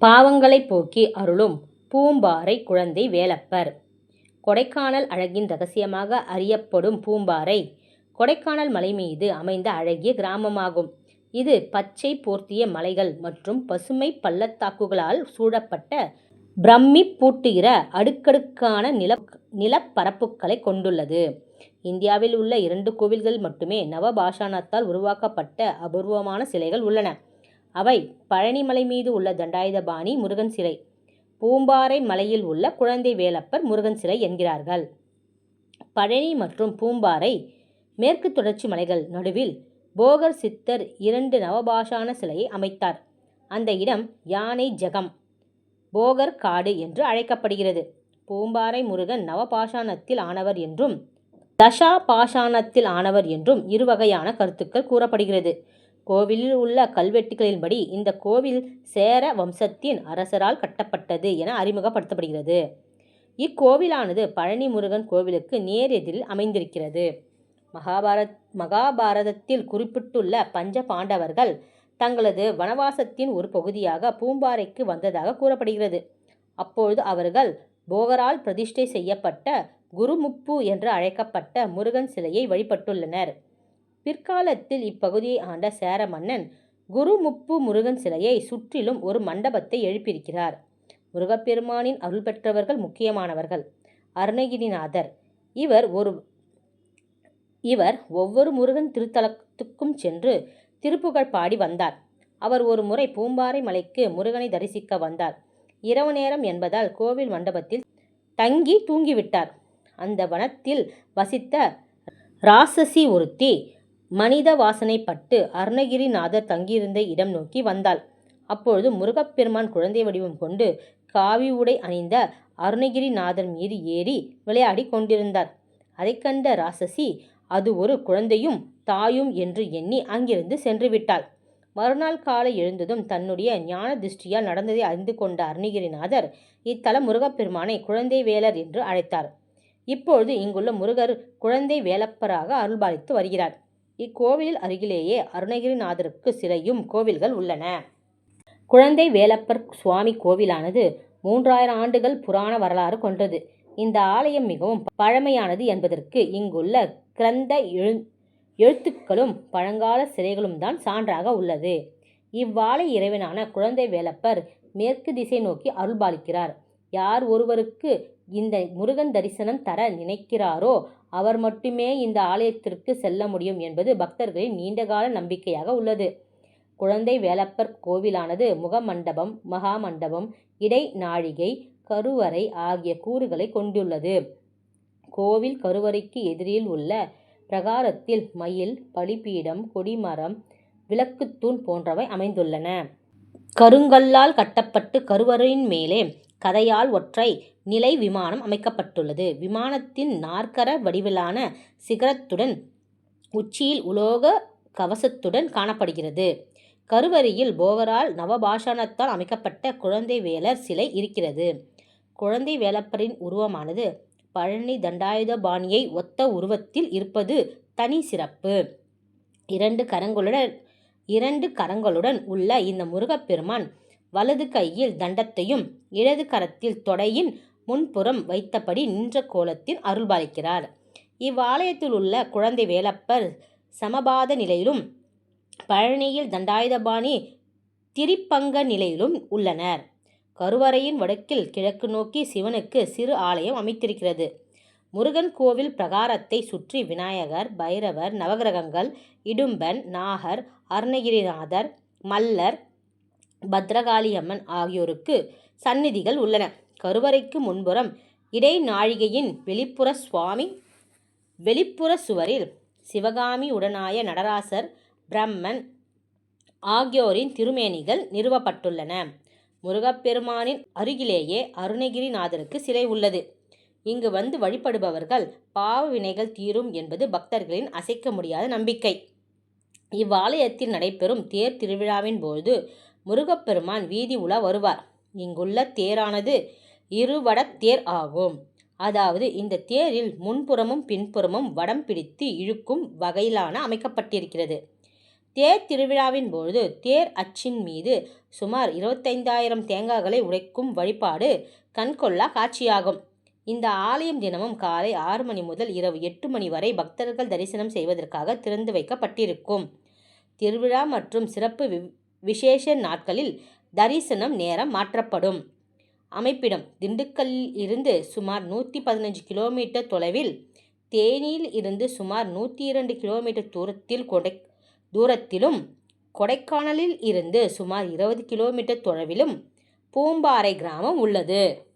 பாவங்களை போக்கி அருளும் பூம்பாறை குழந்தை வேலப்பர் கொடைக்கானல் அழகின் ரகசியமாக அறியப்படும் பூம்பாறை கொடைக்கானல் மலை மீது அமைந்த அழகிய கிராமமாகும். இது பச்சை போர்த்திய மலைகள் மற்றும் பசுமை பள்ளத்தாக்குகளால் சூழப்பட்ட பிரம்மி பூட்டுகிற அடுக்கடுக்கான நிலப்பரப்புகளைக் கொண்டுள்ளது. இந்தியாவில் உள்ள இரண்டு கோவில்கள் மட்டுமே நவபாஷாணத்தால் உருவாக்கப்பட்ட அபூர்வமான சிலைகள் உள்ளன. அவை பழனிமலை மீது உள்ள தண்டாயுதபாணி முருகன் சிலை பூம்பாறை மலையில் உள்ள குழந்தை வேலப்பர் முருகன் சிலை என்கிறார்கள். பழனி மற்றும் பூம்பாறை மேற்கு தொடர்ச்சி மலைகள் நடுவில் போகர் சித்தர் இரண்டு நவபாஷாண சிலையை அமைத்தார். அந்த இடம் யானை ஜெகம் போகர் காடு என்று அழைக்கப்படுகிறது. பூம்பாறை முருகன் நவபாஷாணத்தில் ஆனவர் என்றும் தசாபாஷாணத்தில் ஆனவர் என்றும் இருவகையான கருத்துக்கள் கூறப்படுகிறது. கோவிலில் உள்ள கல்வெட்டுகளின்படி இந்த கோவில் சேர வம்சத்தின் அரசரால் கட்டப்பட்டது என அறிமுகப்படுத்தப்படுகிறது. இக்கோவிலானது பழனி முருகன் கோவிலுக்கு நேர் எதிரில் அமைந்திருக்கிறது. மகாபாரதத்தில் குறிப்பிட்டுள்ள பஞ்ச பாண்டவர்கள் தங்களது வனவாசத்தின் ஒரு பகுதியாக பூம்பாறைக்கு வந்ததாக கூறப்படுகிறது. அப்பொழுது அவர்கள் போகரால் பிரதிஷ்டை செய்யப்பட்ட குருமுப்பு என்று அழைக்கப்பட்ட முருகன் சிலையை வழிபட்டுள்ளனர். பிற்காலத்தில் இப்பகுதியை ஆண்ட சேர மன்னன் குருமுப்பு முருகன் சிலையை சுற்றிலும் ஒரு மண்டபத்தை எழுப்பியிருக்கிறார். முருகப்பெருமானின் அருள் பெற்றவர்கள் முக்கியமானவர்கள். அருணகிரிநாதர் இவர் ஒரு இவர் ஒவ்வொரு முருகன் திருத்தலத்துக்கும் சென்று திருப்புகழ் பாடி வந்தார். அவர் ஒரு முறை பூம்பாறை மலைக்கு முருகனை தரிசிக்க வந்தார். இரவு நேரம் என்பதால் கோவில் மண்டபத்தில் தங்கி தூங்கிவிட்டார். அந்த வனத்தில் வசித்த ராசசி ஒருத்தி மனித வாசனைப்பட்டு அருணகிரிநாதர் தங்கியிருந்த இடம் நோக்கி வந்தாள். அப்பொழுது முருகப்பெருமான் குழந்தை வடிவம் கொண்டு காவி உடை அணிந்த அருணகிரிநாதர் மீது ஏறி விளையாடிக் கொண்டிருந்தார். அதை கண்ட ராசசி அது ஒரு குழந்தையும் தாயும் என்று எண்ணி அங்கிருந்து சென்றுவிட்டாள். மறுநாள் காலை எழுந்ததும் தன்னுடைய ஞான திருஷ்டியால் நடந்ததை அறிந்து கொண்ட அருணகிரிநாதர் இத்தல முருகப்பெருமானை குழந்தை வேலர் என்று அழைத்தார். இப்பொழுது இங்குள்ள முருகர் குழந்தை வேலப்பராக அருள்பாலித்து வருகிறார். இக்கோவிலில் அருகிலேயே அருணகிரிநாதருக்கு சிலையும் கோவில்கள் உள்ளன. குழந்தை வேலப்பர் சுவாமி கோவிலானது மூன்றாயிரம் ஆண்டுகள் புராண வரலாறு கொண்டது. இந்த ஆலயம் மிகவும் பழமையானது என்பதற்கு இங்குள்ள கிரந்த எழு எழுத்துக்களும் பழங்கால சிலைகளும்தான் சான்றாக உள்ளது. இவ்வாலய இறைவனான குழந்தை வேலப்பர் மேற்கு திசை நோக்கி அருள்பாலிக்கிறார். யார் ஒருவருக்கு இந்த முருகன் தரிசனம் தர நினைக்கிறாரோ அவர் மட்டுமே இந்த ஆலயத்திற்கு செல்ல முடியும் என்பது பக்தர்களின் நீண்டகால நம்பிக்கையாக உள்ளது. குழந்தை வேலப்பர் கோவிலானது முகமண்டபம் மகாமண்டபம் இடை நாழிகை கருவறை ஆகிய கூறுகளைக் கொண்டுள்ளது. கோவில் கருவறைக்கு எதிரில் உள்ள பிரகாரத்தில் மயில் பலிபீடம் கொடிமரம் விளக்குத்தூண் போன்றவை அமைந்துள்ளன. கருங்கல்லால் கட்டப்பட்டு கருவறையின் மேலே கதையால் ஒற்றை நிலை விமானம் அமைக்கப்பட்டுள்ளது. விமானத்தின் நாற்கர வடிவிலான சிகரத்துடன் உச்சியில் உலோக கவசத்துடன் காணப்படுகிறது. கருவறையில் போகரால் நவபாஷாணத்தால் அமைக்கப்பட்ட குழந்தை வேலர் சிலை இருக்கிறது. குழந்தை வேலப்பரின் உருவமானது பழனி தண்டாயுதபாணியை ஒத்த உருவத்தில் இருப்பது தனி சிறப்பு. இரண்டு கரங்களுடன் இரண்டு கரங்களுடன் உள்ள இந்த முருகப்பெருமான் வலது கையில் தண்டத்தையும் இடது கரத்தில் தொடையின் முன்புறம் வைத்தபடி நின்ற கோலத்தில் அருள்பாலிக்கிறார். இவ்வாலயத்தில் உள்ள குழந்தை வேலப்பர் சமபாத நிலையிலும் பழனியில் தண்டாயுதபாணி திரிப்பங்க நிலையிலும் உள்ளனர். கருவறையின் வடக்கில் கிழக்கு நோக்கி சிவனுக்கு சிறு ஆலயம் அமைத்திருக்கிறது முருகன் கோவில் பிரகாரத்தை சுற்றி விநாயகர் பைரவர் நவகிரகங்கள் இடும்பன் நாகர் அருணகிரிநாதர் மல்லர் பத்ரகாளியம்மன் ஆகியோருக்கு சந்நிதிகள் உள்ளன. கருவறைக்கு முன்புறம் இடைநாழிகையின் வெளிப்புற சுவரில் சிவகாமி உடனாய நடராசர் பிரம்மன் ஆகியோரின் திருமேனிகள் நிறுவப்பட்டுள்ளன. முருகப்பெருமானின் அருகிலேயே அருணகிரிநாதருக்கு சிலை உள்ளது. இங்கு வந்து வழிபடுபவர்கள் பாவ வினைகள் தீரும் என்பது பக்தர்களின் அசைக்க முடியாத நம்பிக்கை. இவ்வாலயத்தில் நடைபெறும் தேர் திருவிழாவின் போது முருகப்பெருமான் வீதி உலா வருவார். இங்குள்ள தேரானது இருவட தேர் ஆகும். அதாவது இந்த தேரில் முன்புறமும் பின்புறமும் வடம் பிடித்து இழுக்கும் வகையிலான அமைக்கப்பட்டிருக்கிறது. தேர் திருவிழாவின் பொழுது தேர் அச்சின் மீது சுமார் இருபத்தைந்தாயிரம் தேங்காய்களை உடைக்கும் வழிபாடு கண்கொள்ளா காட்சியாகும். இந்த ஆலயம் தினமும் காலை ஆறு மணி முதல் இரவு எட்டு மணி வரை பக்தர்கள் தரிசனம் செய்வதற்காக திறந்து வைக்கப்பட்டிருக்கும். திருவிழா மற்றும் சிறப்பு விசேஷ நாட்களில் தரிசனம் நேரம் மாற்றப்படும். அமைப்பிடம் திண்டுக்கல்லில் இருந்து சுமார் நூற்றி பதினஞ்சு கிலோமீட்டர் தொலைவில் தேனியில் இருந்து சுமார் நூற்றி இரண்டு கிலோமீட்டர் தூரத்தில் கொடை தூரத்திலும் கொடைக்கானலில் இருந்து சுமார் இருபது கிலோமீட்டர் தொலைவிலும் பூம்பாறை கிராமம் உள்ளது.